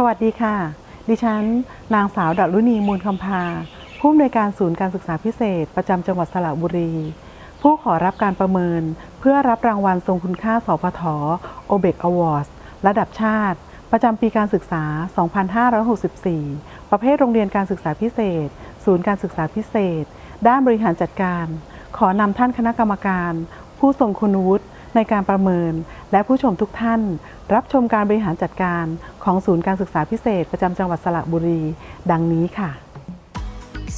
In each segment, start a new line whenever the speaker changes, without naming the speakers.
สวัสดีค่ะ ดิฉัน นางสาวดรุณีมูลคำพา ผู้อำนวยการศูนย์การศึกษาพิเศษ ประจำจังหวัดสระบุรี ผู้ขอรับการประเมิน เพื่อรับรางวัลทรงคุณค่าสพทโอเบกอวอร์ดระดับชาติ ประจำปีการศึกษา 2564 ประเภทโรงเรียนการศึกษาพิเศษ ศูนย์การศึกษาพิเศษ ด้านบริหารจัดการ ขอนำท่านคณะกรรมการ ผู้ทรงคุณวุฒิ ในการประเมิน และผู้ชมทุกท่าน รับชมการบริหารจัดการของศูนย์การศึกษาพิเศษ ประจำจังหวัดสระบุรี ดังนี้ค่ะ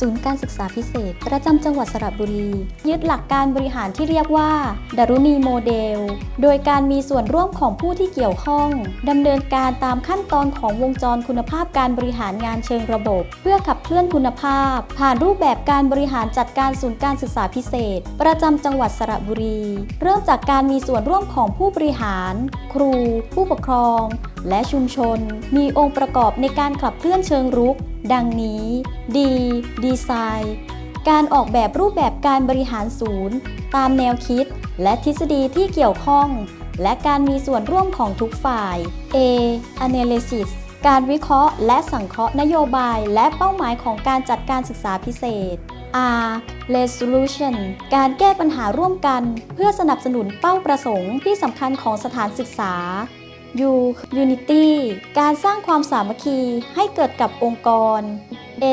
ศูนย์การศึกษาพิเศษ ประจำจังหวัดสระบุรี ยึดหลักการบริหารที่เรียกว่าดารุณีโมเดล โดยการมีส่วนร่วมของผู้ที่เกี่ยวข้องดำเนินการตามขั้นตอนของวงจรคุณภาพการบริหารงานเชิงระบบ เพื่อขับเคลื่อนคุณภาพ ผ่านรูปแบบการบริหารจัดการศูนย์การศึกษาพิเศษ ประจำจังหวัดสระบุรี เริ่มจากการมีส่วนร่วมของผู้บริหาร ครู ผู้ปกครอง และชุมชน มีองค์ประกอบในการขับเคลื่อนเชิงรุก ดังนี้ D ดีไซน์การออกแบบรูปแบบการบริหารศูนย์ ตามแนวคิด และทฤษฎีที่เกี่ยวข้อง และการมีส่วนร่วมของทุกฝ่าย A Analysis การวิเคราะห์และสังเคราะห์นโยบายและเป้าหมายของการจัดการศึกษาพิเศษ R Resolution การแก้ปัญหาร่วมกัน เพื่อสนับสนุนเป้าประสงค์ที่สำคัญของสถานศึกษา U Unity การสร้างความสามัคคีให้เกิดกับองค์กร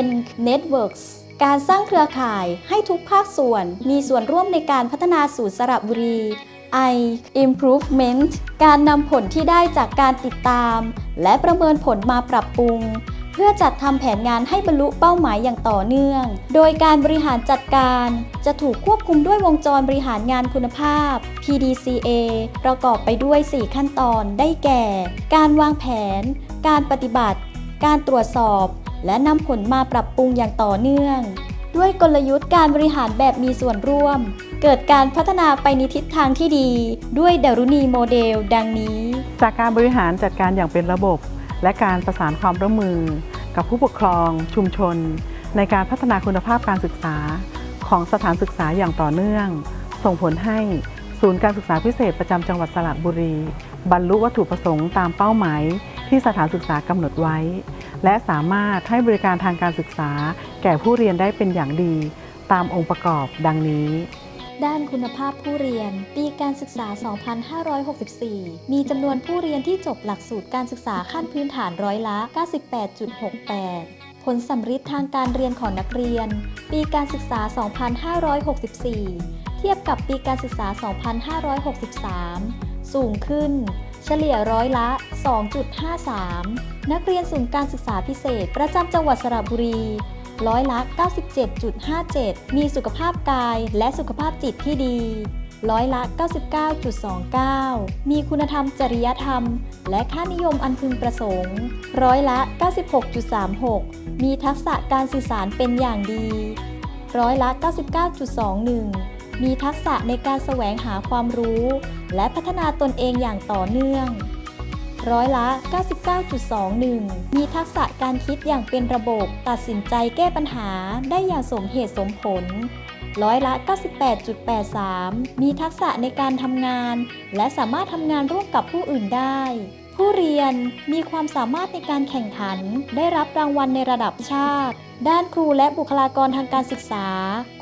N Networks การสร้างเครือข่ายให้ทุกภาคส่วนมีส่วนร่วมในการพัฒนาศูนย์สระบุรี I Improvement การนำผลที่ได้จากการติดตาม และประเมินผลมาปรับปรุง พื่อจัดทำแผนงานให้บรรลุเป้าหมายอย่างต่อเนื่อง โดยการบริหารจัดการ จะถูกควบคุมด้วยวงจรบริหารงานคุณภาพ PDCA ประกอบไปด้วย 4 ขั้นตอนได้แก่ การวางแผน การปฏิบัติ การตรวจสอบ และนำผลมาปรับปรุงอย่างต่อเนื่อง ด้วยกลยุทธ์การบริหารแบบมีส่วนร่วม เกิดการพัฒนาไปในทิศทางที่ดี ด้วยดารุณีโมเดล ดังนี้
จากการบริหารจัดการอย่างเป็นระบบ และการประสานความร่วมมือ กับผู้ปกครองชุมชน ในการพัฒนาคุณภาพการศึกษาของสถานศึกษาอย่างต่อเนื่อง ส่งผลให้ศูนย์การศึกษาพิเศษประจำจังหวัดสระบุรี บรรลุวัตถุประสงค์ตามเป้าหมายที่สถานศึกษากำหนดไว้ และสามารถให้บริการทางการศึกษา แก่ผู้เรียนได้เป็นอย่างดี ตามองค์ประกอบดังนี้
ด้านคุณภาพผู้เรียน ปีการศึกษา 2564 มีจำนวนผู้เรียนที่จบหลักสูตรการศึกษาขั้นพื้นฐานร้อยละ 98.68 ผลสัมฤทธิ์ทางการเรียนของนักเรียน ปีการศึกษา 2564 เทียบกับปีการศึกษา 2563 สูงขึ้น เฉลี่ยร้อยละ 2.53 นักเรียนศูนย์การศึกษาพิเศษ ประจำจังหวัดสระบุรี ร้อยละ 97.57 มีสุขภาพกายและสุขภาพจิตที่ดี ร้อยละ 99.29 มีคุณธรรมจริยธรรม และค่านิยมอันพึงประสงค์ ร้อยละ 96.36 มีทักษะการสื่อสารเป็นอย่างดี ร้อยละ 99.21มีทักษะในการแสวงหาความรู้ และพัฒนาตนเองอย่างต่อเนื่อง ร้อยละ 99.21 มีทักษะการคิดอย่างเป็นระบบ ตัดสินใจแก้ปัญหาได้อย่างสมเหตุสมผล ร้อยละ 98.83 มีทักษะในการทำงาน และสามารถทำงานร่วมกับผู้อื่นได้ ผู้เรียนมีความสามารถในการแข่งขัน ได้รับรางวัลในระดับชาติ ด้านครูและบุคลากรทางการศึกษา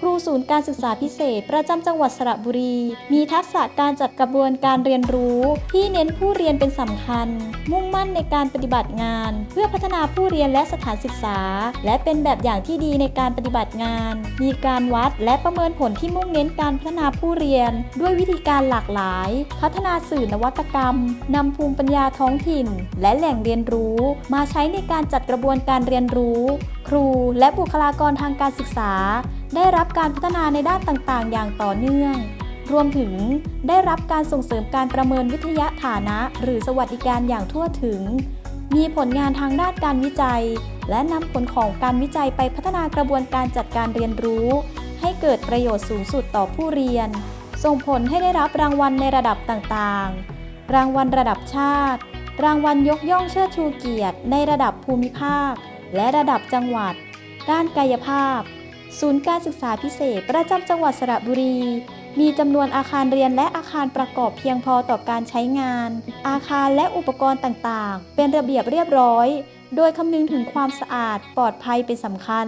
ครูศูนย์การศึกษาพิเศษ ประจำจังหวัดสระบุรี มีทักษะการจัดกระบวนการเรียนรู้ ที่เน้นผู้เรียนเป็นสำคัญ มุ่งมั่นในการปฏิบัติงาน เพื่อพัฒนาผู้เรียนและสถานศึกษา และเป็นแบบอย่างที่ดีในการปฏิบัติงาน มีการวัดและประเมินผลที่มุ่งเน้นการพัฒนาผู้เรียน ด้วยวิธีการหลากหลาย พัฒนาสื่อนวัตกรรมนำภูมิปัญญาท้องถิ่น และแหล่งเรียนรู้ มาใช้ในการจัดกระบวนการเรียนรู้ ครูและบุคลากรทางการศึกษา ได้รับการพัฒนาในด้านต่างๆ อย่างต่อเนื่อง รวมถึงได้รับการส่งเสริมการประเมินวิทยาฐานะ หรือสวัสดิการอย่างทั่วถึง มีผลงานทางด้านการวิจัย และนำผลของการวิจัยไปพัฒนากระบวนการจัดการเรียนรู้ ให้เกิดประโยชน์สูงสุดต่อผู้เรียน ส่งผลให้ได้รับรางวัลในระดับต่างๆ รางวัลระดับชาติ รางวัลยกย่องเชิดชูเกียรติในระดับภูมิภาค และระดับจังหวัด ด้านกายภาพ ศูนย์การศึกษาพิเศษ ประจำจังหวัดสระบุรี มีจำนวนอาคารเรียนและอาคารประกอบเพียงพอต่อการใช้งาน อาคารและอุปกรณ์ต่างๆ เป็นระเบียบเรียบร้อย โดยคำนึงถึงความสะอาดปลอดภัยเป็นสำคัญ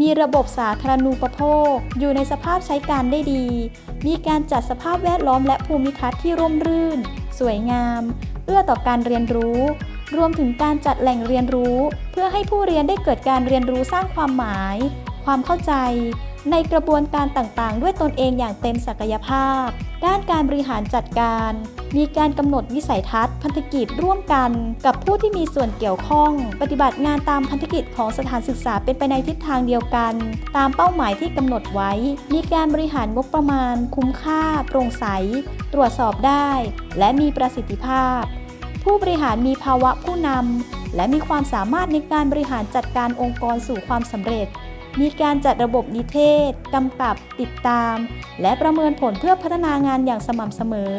มีระบบสาธารณูปโภค อยู่ในสภาพใช้การได้ดี มีการจัดสภาพแวดล้อมและภูมิทัศน์ที่ร่มรื่น สวยงาม เอื้อต่อการเรียนรู้รวมถึงการจัดแหล่งเรียนรู้ เพื่อให้ผู้เรียนได้เกิดการเรียนรู้สร้างความหมาย ความเข้าใจ ในกระบวนการต่างๆ ด้วยตนเองอย่างเต็มศักยภาพ ด้านการบริหารจัดการ มีการกำหนดวิสัยทัศน์ พันธกิจร่วมกัน กับผู้ที่มีส่วนเกี่ยวข้อง ปฏิบัติงานตามพันธกิจของสถานศึกษาเป็นไปในทิศทางเดียวกัน ตามเป้าหมายที่กำหนดไว้ มีการบริหารงบประมาณ คุ้มค่า โปร่งใส ตรวจสอบได้ และมีประสิทธิภาพ ผู้บริหารมีภาวะผู้นำและมีความสามารถในการบริหารจัดการองค์กรสู่ความสำเร็จ มีการจัดระบบนิเทศ กำกับ ติดตาม และประเมินผลเพื่อพัฒนางานอย่างสม่ำเสมอ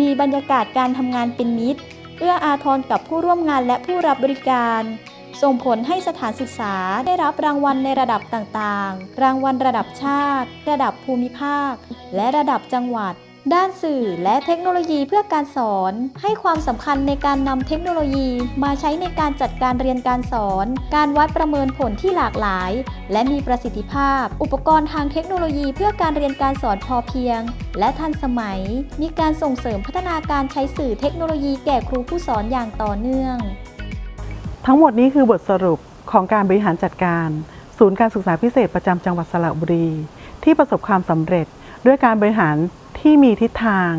มีบรรยากาศการทำงานเป็นมิตร เอื้ออาทรกับผู้ร่วมงานและผู้รับบริการส่งผลให้สถานศึกษาได้รับรางวัลในระดับต่างๆ รางวัลระดับชาติ ระดับภูมิภาค และระดับจังหวัด ด้านสื่อและเทคโนโลยีเพื่อการสอน ให้ความสำคัญในการนำเทคโนโลยีมาใช้ในการจัดการเรียนการสอน การวัดประเมินผลที่หลากหลาย และมีประสิทธิภาพ อุปกรณ์ทางเทคโนโลยีเพื่อการเรียนการสอนพอเพียง และทันสมัย มีการส่งเสริมพัฒนาการใช้สื่อเทคโนโลยีแก่ครูผู้สอนอย่างต่อเนื่อง
ทั้งหมดนี้คือบทสรุปของการบริหารจัดการ ศูนย์การศึกษาพิเศษประจำจังหวัดสระบุรี ที่ประสบความสำเร็จด้วยการบริหาร ที่มีทิศทาง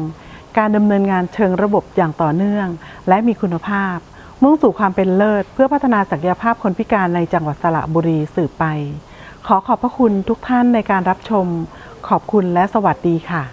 การดำเนินงานเชิงระบบอย่างต่อเนื่อง และมีคุณภาพ มุ่งสู่ความเป็นเลิศ เพื่อพัฒนาศักยภาพคนพิการในจังหวัดสระบุรีสืบไป ขอขอบพระคุณทุกท่านในการรับชม ขอบคุณและสวัสดีค่ะ